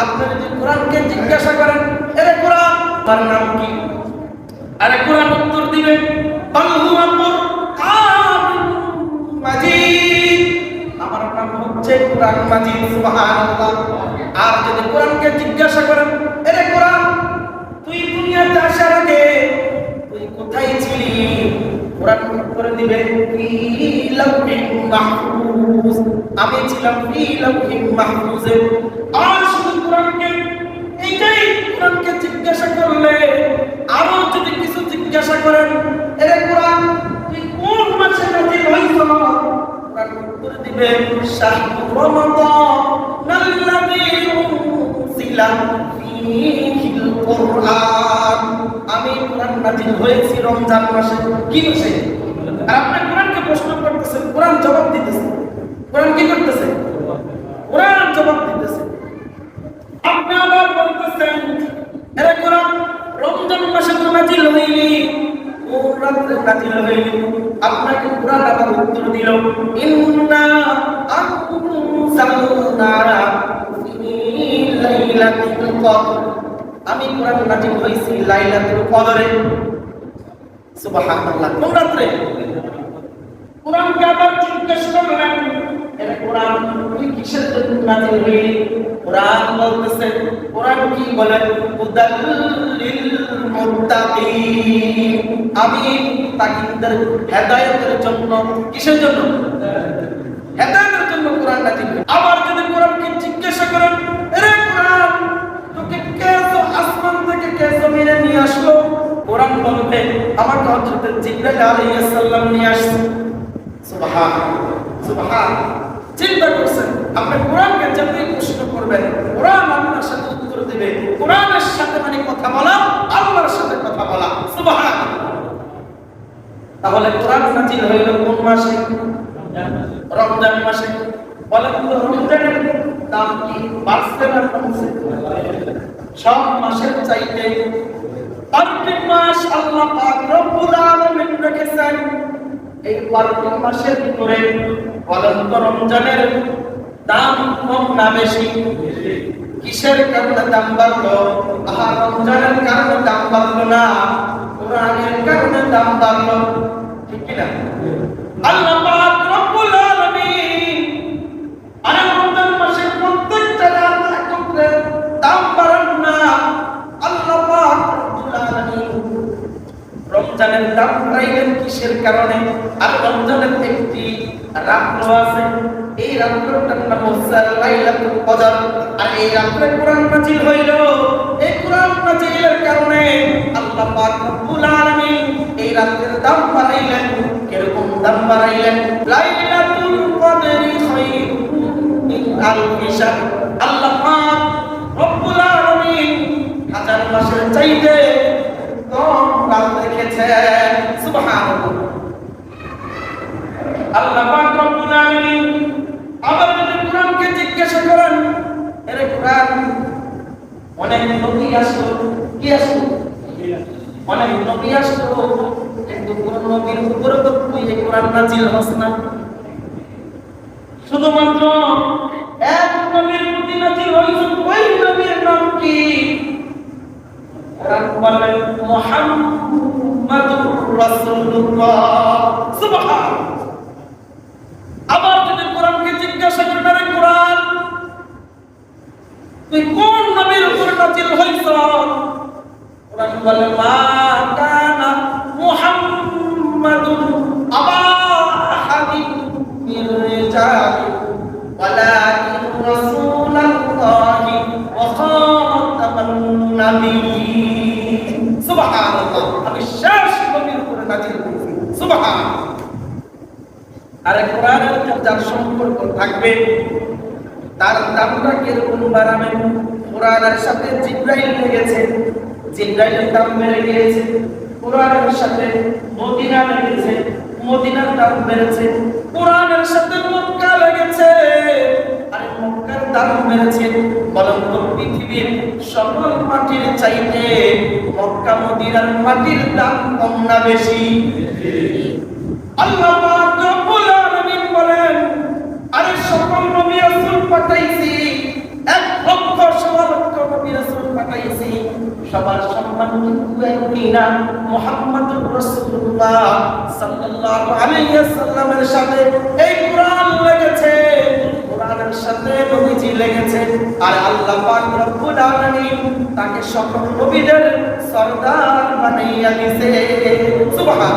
আপনি যদি কোরআনকে জিজ্ঞাসা করেন এরে কোরআন, তার নাম কি? আরে কোরআন উত্তর দিবে আমার নাম হচ্ছে কোরআন মাজিদ, সুবহানাল্লাহ। আর যদি কোরআনকে জিজ্ঞাসা করেন এরে কোরআন, তুই দুনিয়াতে আসার আগে তুই কোথায় ছিলি? কোরআন করে দিবে আমি ছিলাম ফি লাউহিন মাহফুজে। আর শুধু কোরআনকে এইটাই কোরআনকে জিজ্ঞাসা করলে আরও যদি কিছু জিজ্ঞাসা করেন, এরে কোরআন, তুই কোন মাসে নাজিল হইছ কোরআন উত্তর দিবে, শাহরু রমাদান আল্লাযী উনজিলা ফীহিল কোরআন। আমি কোরআন নাজিল হয়েছি রমজান মাসে। কি মাসে? আর আপনি কোরআনকে প্রশ্ন করতেছেন, কোরআন জবাব দিতেছে। কোরআন কি করতেছে? কোরআন জবাব দিতেছে। আপনি আবার বলতেছেন, এরা কোরআন, রমজান মাসে নাজিল কোন রাত্রে নাজিল হইনি আপনাকে কোরআন আবার উত্তর দিল, ইন্না আনসালনা ফি লাইলাতিল কদর। আমি কোরআন নাজিল হইছি লাইলাতুল কদরে। সুবহানাল্লাহ, কোন রাত্রে? কোরআনকে আবার জিজ্ঞেস করলেন এটা কোরআন, তুই কিসের জন্য নাজিল হইলি? কোরআন বলতেছে কোরআন কি বলে হুদাল্লিল মুত্তাকিন আমি তাকিদের হেদায়েতের জন্য, কিসের জন্য? হেদায়েতের জন্য কোরআন নাজিল। আবার যদি কোরআনকে জিজ্ঞাসা করেন আরে কোরআন, তোকে কে তো আসমান থেকে কে জমিনে নিয়ে আসলো? কোরআন বলবে, আমাকে হযরত জিবরাইল আলাইহিস সালাম নিয়ে আসছে। সুবহান সুবহান চিন্তা করছেন, আপনি কোরআনকে যতই প্রশ্ন করবেন, কোরআন আপনার সাথে উত্তর দেবে কোরআনের সাথে মানে কথা বলা আল্লাহর সাথে কথা বলা সুবহান তাহলে কোরআন নাজিল হইল কোন মাসে? রমজান মাসে। বলেন তো রমজানের দাম কি? বাড়ছে না কমছে? সব মাসের চাইতে আরেকটি মাস আল্লাহ পাক রব্বুল আলামিন রেখেছেন। এই বারোটি মাসের ভিতরে বলেন তো রমজানের দাম কম না বেশি? কিসের কারণে দাম বাড়লো? আহা, রমজানের কারণে দাম বাড়লো না। কারণে দাম বাড়লো ঠিক আল্লাহ রমজানের দাম বাড়াইলেন কিসের কারণে আর রমজানের একটি রাত্র আছে এই রাত্রটার নাম হচ্ছে লাইলাতুল কদর আর এই রাত্রে কোরআন নাজিল হইল এই কোরআন নাজিলের কারণে আল্লাহ পাক রব্বুল আলামিন এই রাত্রের দাম বাড়াইলেন, কীরকম দাম বাড়াইলেন? লাইলাতুল কদরি খায়রুম মিন আলফি শাহর। আল্লাহ পাক রব্বুল আলামিন হাজার মাসের চাইতে কম রাত রেখেছেন। সুবহানাল্লাহ। আল্লাহ পাক রব্বুল আলামিন আবার যদি কোরআনকে জিজ্ঞাসা করেন, এরে কোরআন, অনেক নবী আসলো, কি আসলো? অনেক নবী আসলো কিন্তু কোন নবীর উপরে তো এই কোরআন নাজিল হস না। শুধুমাত্র এক নবীর প্রতি নাজিল হইছে, ওই নবীর নাম কি? কোরআন বলে মুহাম্মাদুর রাসূলুল্লাহ। সুবহানাল্লাহ আবার যদি কোরআনকে জিজ্ঞাসা করেন কোরআন, তুই কোন নবীর উপর নাজিল হইছ? কোরআন বলে মা কানা মুহাম্মাদুন আবা আহাদিন মির রিজালি ওয়ালাকিন রাসূলুল্লাহি ওয়া খাতামান নাবিয়্যিন উপর নাজিল হইছি সুবহানাল্লাহ আরে কোরআনের যার সম্পর্ক থাকবে তার দামটা কীরকম বাড়াবেন কোরআনের সাথে জিব্রাইল লেগেছে জিব্রাইলের দাম বেড়ে গিয়েছে কোরআনের সাথে মদিনা লেগেছে, মদিনার দাম বেড়েছে কোরআনের সাথে মক্কা লেগেছে। আরে মক্কার দাম বেড়েছে, বলেন তো পৃথিবীর সকল মাটির চাইতে মক্কা, মদিনার মাটির দাম কম না বেশি? আল্লাহ পাক রব্বুল আলামিন বলেন আরে সকল নবী রাসূল পাঠাইছি এক লক্ষ সবার সবার সম্মান কিন্তু একই না। মুহাম্মদুর রাসূলুল্লাহ সাল্লাল্লাহু আলাইহি সাল্লামের সাথে এই কোরআন লেগেছে। কোরআনের সাথে নবীজি লেগেছে। আর আল্লাহ পাক তাকে সকল নবীদের সরদার বানাইয়া দিয়েছে। সুবহান